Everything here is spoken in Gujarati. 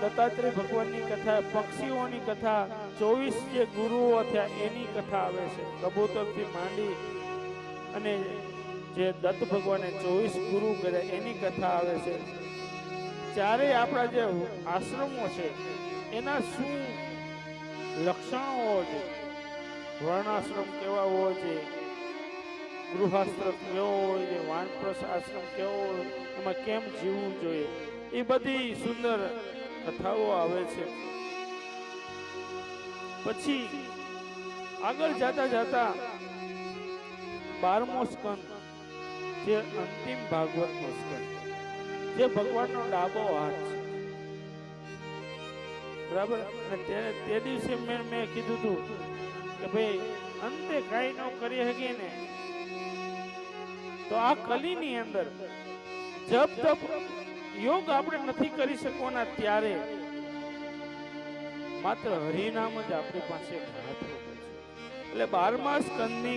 દત્તાત્રેય ભગવાનની કથા, પક્ષીઓની કથા ચોવીસ જે ગુરુઓ થયા, એની કથા આવે છે. કબૂતરથી માંડી અને જે દત્ત ભગવાને ચોવીસ ગુરુ કર્યા, એની કથા આવે છે. ચારેય આપણા જે આશ્રમો છે, એના શું લક્ષણો હોવા જોઈએ વર્ણાશ્રમ કેવા હોવો જોઈએ ગૃહાશ્રમ કેવો હોય છે? વાનપ્રસ આશ્રમ કેવો હોય? એમાં કેમ જીવવું જોઈએ? એ બધી સુંદર કથાઓ આવે છે. પછી આગળ જતા જતા બારમો સ્કંદ, જે અંતિમ ભાગવતનો સ્કંદ, જે ભગવાનનો ડાબો હાથ છે. બરાબર? અને તે દિવસે મેં મેં કીધું હતું કે ભાઈ, અંતે કાંઈ ન કરી શકીએ ને. તો આ કલીની અંદર જપ, તપ યોગ આપણે નથી કરી શકવાના ત્યારે માત્ર હરિનામ જ આપણી પાસે એટલે બારમા સ્કંદની